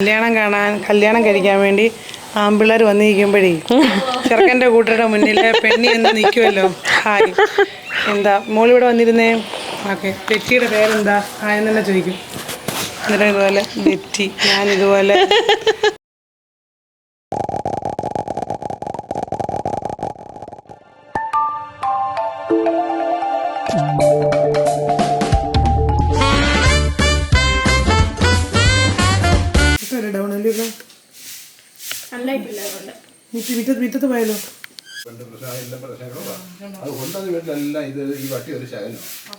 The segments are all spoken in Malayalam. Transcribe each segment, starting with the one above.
കല്യാണം കാണാൻ കല്യാണം കഴിക്കാൻ വേണ്ടി ആമ്പിള്ളേർ വന്നിരിക്കുമ്പോഴേ ചെറുക്കന്റെ കൂട്ടരുടെ മുന്നിൽ പെണ്ണി എന്ന് നിൽക്കുമല്ലോ ഹായ്. എന്താ മോളിവിടെ വന്നിരുന്നേ? ഓക്കെ. ബെറ്റിയുടെ പേരെന്താ? ഹായ് എന്ന് ചോദിക്കും. എന്നിട്ട് ഇതുപോലെ ബെറ്റി ഞാൻ ഇതുപോലെ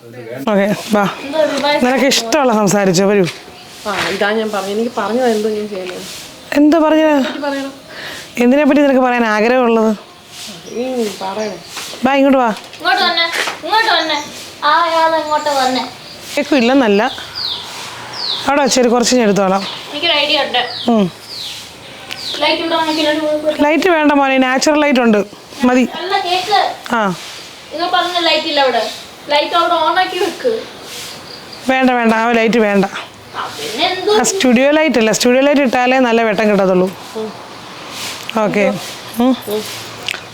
അത് വേണ്ട. ഓക്കെ വാ നിനക്ക് ഇഷ്ടമുള്ള സംസാരിച്ചോ വരൂ. ആ ഇതാ ഞാൻ പറഞ്ഞു എനിക്ക് പറഞ്ഞു എന്തോ ഞാൻ ചെയ്യുന്നത്. എന്ത് പറഞ്ഞ എന്തിനെ പറ്റി നിനക്ക് പറയാൻ ആഗ്രഹമുള്ളത്? വാ ഇങ്ങോട്ട് വാ. ഇങ്ങോട്ട് വന്നെ ഇങ്ങോട്ട് വന്നെ. ആ ഇങ്ങോട്ട് വന്നെ. കേൾക്കും ഇല്ലെന്നല്ല. അവിടെ വെച്ചൊരു കുറച്ച് ഞാൻ എടുത്തോളാം. എനിക്കൊരു ഐഡിയ ഉണ്ട്. ലൈറ്റ് വേണ്ട മോനെ നാച്ചുറൽ ലൈറ്റ് ഉണ്ട്. മതി. ആ. നിങ്ങൾ പറഞ്ഞ ലൈറ്റ് ഇല്ല അവിടെ. ലൈറ്റ് അവിടെ ഓൺ ആക്കി വെക്ക്. വേണ്ട വേണ്ട ആ ലൈറ്റ് വേണ്ട. സ്റ്റുഡിയോ ലൈറ്റ് അല്ല. സ്റ്റുഡിയോ ലൈറ്റ് ഇട്ടാലേ നല്ല വെട്ടം കിട്ടത്തുള്ളൂ. ഓക്കെ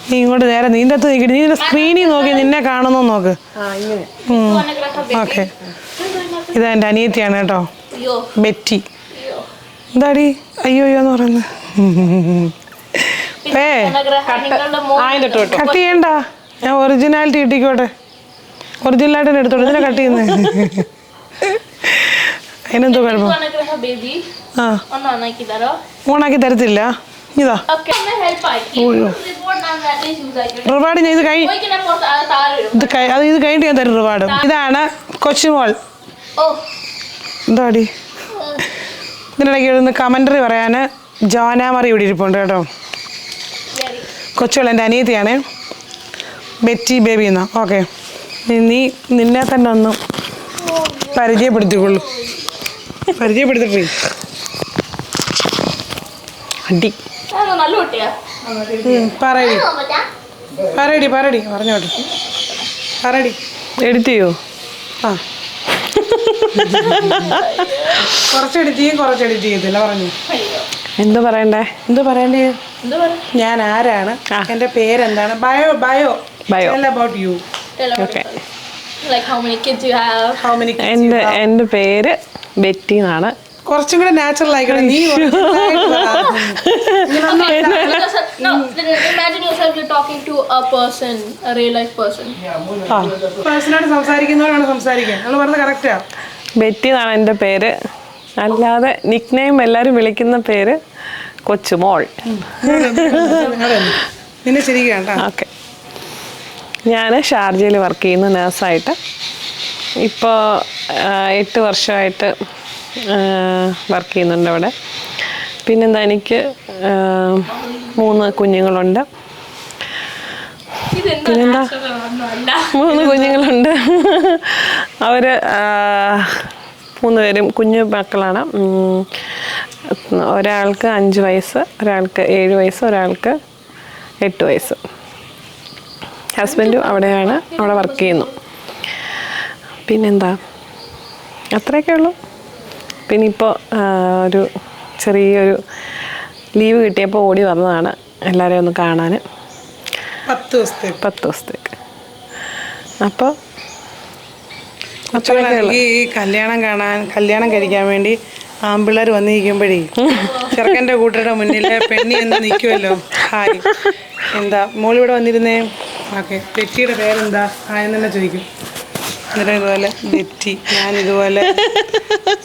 നീ ഇങ്ങോട്ട് നേരെ നിന്റെ അകത്ത് നീക്കിട്ട് നീ സ്ക്രീനിൽ നോക്കി നിന്നെ കാണുന്നു നോക്ക്. ആ ഇങ്ങനെ. അനുഗ്രഹം ഓക്കെ ഇതാ എന്റെ അനിയത്തിയാണ് കേട്ടോ. അയ്യോ. ബെറ്റി. അയ്യോ. എന്താടി? അയ്യോ അയ്യോ എന്ന് പറയുന്നത് കേട്ടോ ചെയ്യണ്ട. ഞാൻ ഒറിജിനാലിറ്റി ഇട്ടിക്കോട്ടെ ഒറിജിനലായിട്ട് തന്നെ എടുത്തോട്ടെ ഇതിനെ കട്ട് ചെയ്യുന്നത് അതിനെന്തോ കുഴപ്പം? ആ. ഓണാക്കി തരത്തില്ല. ഇതാ. റിവാർഡ് ഞാൻ ഇത് കഴിഞ്ഞ് ഇത് അത് ഇത് കഴിഞ്ഞിട്ട് ഞാൻ തരും റിവാർഡ്. ഇതാണ് കൊച്ചുമോൾ. എന്താടി? ഇതിനിടയ്ക്ക് ഒന്ന് കമന്ററി പറയാൻ ജോനാമറി ഇവിടെ ഇരിപ്പുണ്ട് കേട്ടോ. കൊച്ചുകൾ എന്റെ അനിയത്തിയാണ്. ബെറ്റി ബേബി എന്നാ. ഓക്കെ. നീ നിന്നെ തന്നെ ഒന്ന് പരിചയപ്പെടുത്തിക്കൊള്ളു. പരിചയപ്പെടുത്തിട്ടേ. അടി. പറയടി? പറയടി പറയടി. പറഞ്ഞോട്ടെ. പറയടി. എഡിറ്റ് ചെയ്യോ? ആ. കുറച്ച് എഡിറ്റ് ചെയ്യും കുറച്ച് എഡിറ്റ് ചെയ്യത്തില്ല പറഞ്ഞു. എന്താ പറയണ്ടേ? എന്തു പറയണ്ടേ? എന്താ പറയാ ഞാൻ ആരാണ്? എന്റെ പേരെന്താണ്? Bio bio bio about you okay എന്റെ എന്റെ many kids you have? How many എന്റെ എന്റെ പേര്? ബെറ്റി എന്നാണ്. കുറച്ചും കൂടെ നാച്ചുറൽ ആയിക്കോട്ടെ. നീ പേഴ്സണായിട്ട് സംസാരിക്കുന്നവരാണ് സംസാരിക്കാൻ. നമ്മൾ പറഞ്ഞത് കറക്റ്റാ ബെറ്റി എന്നാണ് എന്റെ പേര്. അല്ലാതെ നിക് നെയിം എല്ലാവരും വിളിക്കുന്ന പേര് കൊച്ചുമോൾ. നിന്നെ ശരിക്കും ഓക്കെ. ഞാൻ ഷാർജയിൽ വർക്ക് ചെയ്യുന്നു നേഴ്സായിട്ട് ഇപ്പോൾ എട്ട് വർഷമായിട്ട് വർക്ക് ചെയ്യുന്നുണ്ട് അവിടെ. പിന്നെന്താ എനിക്ക് മൂന്ന് കുഞ്ഞുങ്ങളുണ്ട്. പിന്നെന്താ? മൂന്ന് കുഞ്ഞുങ്ങളുണ്ട്. അവർ മൂന്ന് പേരും കുഞ്ഞു മക്കളാണ്. ഒരാൾക്ക് അഞ്ച് വയസ്സ് ഒരാൾക്ക് ഏഴ് വയസ്സ് ഒരാൾക്ക് എട്ട് വയസ്സ്. ഹസ്ബൻഡും അവിടെയാണ് അവിടെ വർക്ക് ചെയ്യുന്നു. പിന്നെന്താ? അത്രയൊക്കെ ഉള്ളൂ. പിന്നെ ഇപ്പോൾ ഒരു ചെറിയൊരു ലീവ് കിട്ടിയപ്പോൾ ഓടി വന്നതാണ് എല്ലാവരെയും ഒന്ന് കാണാൻ പത്ത് ദിവസത്തേക്ക്. പത്ത് ദിവസത്തേക്ക്. അപ്പോൾ ഈ കല്യാണം കാണാൻ കല്യാണം കഴിക്കാൻ വേണ്ടി ആമ്പിള്ളേർ വന്നിരിക്കുമ്പോഴേ ചെറുക്കന്റെ കൂട്ടരുടെ മുന്നിൽ പെണ്ണി എന്ന് നിൽക്കുമല്ലോ ഹായ്. എന്താ മോളിവിടെ വന്നിരുന്നേ? ഓക്കെ. ബെറ്റിയുടെ പേരെന്താ? ഹായ് എന്ന് തന്നെ ചോദിക്കും. എന്നിട്ട് ഇതുപോലെ ബെറ്റി ഞാൻ ഇതുപോലെ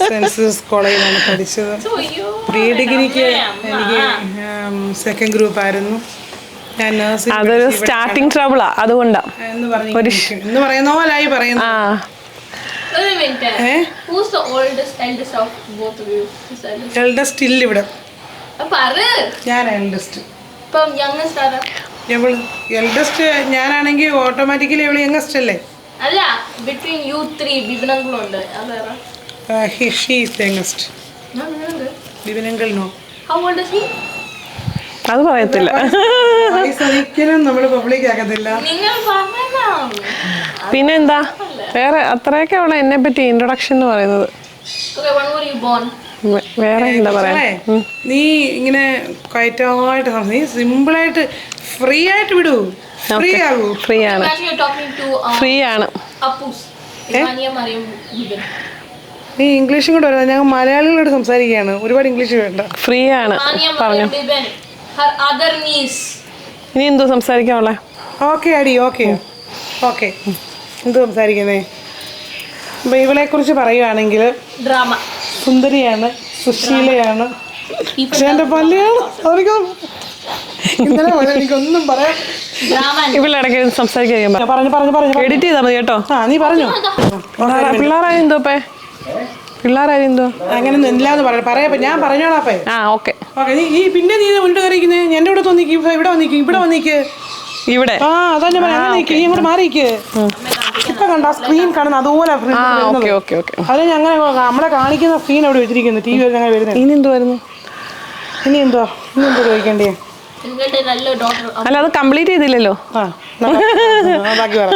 സെൻസസ് കോളേജിലാണ് പഠിച്ചത്. പ്രീ ഡിഗ്രിക്ക് എനിക്ക് സെക്കൻഡ് ഗ്രൂപ്പ് ആയിരുന്നു. ഞാൻ അതൊരു സ്റ്റാർട്ടിങ് ട്രബിളാ അതുകൊണ്ടാണ് എന്ന് പറയുന്ന പോലായി പറയുന്നു. എൽഡസ്റ്റ് ഇല്ല ഇവിടെ. ഞാൻ എൽഡസ്റ്റ് എൽഡസ്റ്റ് ഞാനാണെങ്കിൽ ഓട്ടോമാറ്റിക്കലി ഇവൾ യങ്ങസ്റ്റ് അല്ലേ? അല്ല between you three ബിബിനങ്കിൾ no how old is he അത് പറയത്തില്ല. ഒരിക്കലും നമ്മൾ പബ്ലിക് ആക്കത്തില്ല. നിങ്ങൾ പറഞ്ഞോ പിന്നെന്താ? വേറെ അത്രയൊക്കെ ഉള്ള എന്നെ പറ്റി ഇൻട്രൊഡക്ഷൻ എന്ന് പറയുന്നത്. Okay, when were you born? വേ- വേറെ എന്താ പറയാ? നീ ഇങ്ങനെ കയറ്റമായിട്ട് നീ സിമ്പിളായിട്ട് ഫ്രീ ആയിട്ട് വിടൂ. ഫ്രീ ആകൂ. ഫ്രീ ആണ്. To uh, ഫ്രീ ആണ്. നീ ഇംഗ്ലീഷും കൂടെ വരുന്നത് ഞങ്ങൾ മലയാളികളോട് സംസാരിക്കുകയാണ്. ഒരുപാട് ഇംഗ്ലീഷ് വേണ്ട. ഫ്രീ ആണ്. പറഞ്ഞു. Mariam Bibin. Her other niece. ഇനി എന്തോ സംസാരിക്കാനുള്ള ഓക്കെ അടി ഓക്കെ ഓക്കെ എന്ത് സംസാരിക്കുന്നേ? അപ്പം ഇവളെ കുറിച്ച് പറയുവാണെങ്കിൽ ഡ്രാമ. സുന്ദരിയാണ് സുശീലയാണ്. പക്ഷെ എന്റെ പല്ലിയാണ് അവർക്ക് ഇന്നലെ പോലെ എനിക്കൊന്നും പറയാം. ഇവിടെ ഇടയ്ക്ക് സംസാരിക്കാൻ പറഞ്ഞു പറഞ്ഞു പറഞ്ഞു പറഞ്ഞു. എഡിറ്റ് ചെയ്താൽ മതി കേട്ടോ. ആ നീ പറഞ്ഞു. പിള്ളേരാരും എന്തോ പേ പിള്ളേരാരും എന്തോ? അങ്ങനെയൊന്നും ഇല്ലാന്ന് പറയാം പറയാ ഞാൻ പറഞ്ഞോളാപ്പേ ആ ഓക്കെ. ഓക്കെ നീ നീ പിന്നെ നീ മുന്നോട്ട് കയറിക്കുന്നേ എന്റെ ഇവിടെ തോന്നിക്ക് ഇവിടെ വന്നിക്ക് ഇവിടെ വന്നിക്ക്. ഇവിടെ? ആ അതാ ഞാൻ പറയാം നീ അങ്ങോട്ട് മാറിക്ക് ഇപ്പൊ കണ്ട സ്ക്രീൻ കാണുന്ന അതുപോലെ front ആ ൽ വരുന്നത്. ഓക്കെ ഓക്കെ ഓക്കെ അത് ഞങ്ങൾ നമ്മളെ കാണിക്കുന്ന സ്ക്രീൻ അവിടെ വെച്ചിരിക്കുന്നു. ടി വി ഞങ്ങൾ വരുന്നത്. ഇനി എന്തുവായിരുന്നു? ഇനി എന്തോ ഇനി എന്തോ ചോദിക്കണ്ടേ? നല്ല ഡോക്ടർ അല്ല അത് കംപ്ലീറ്റ് ചെയ്തില്ലല്ലോ. ആ ബാക്കി പറ.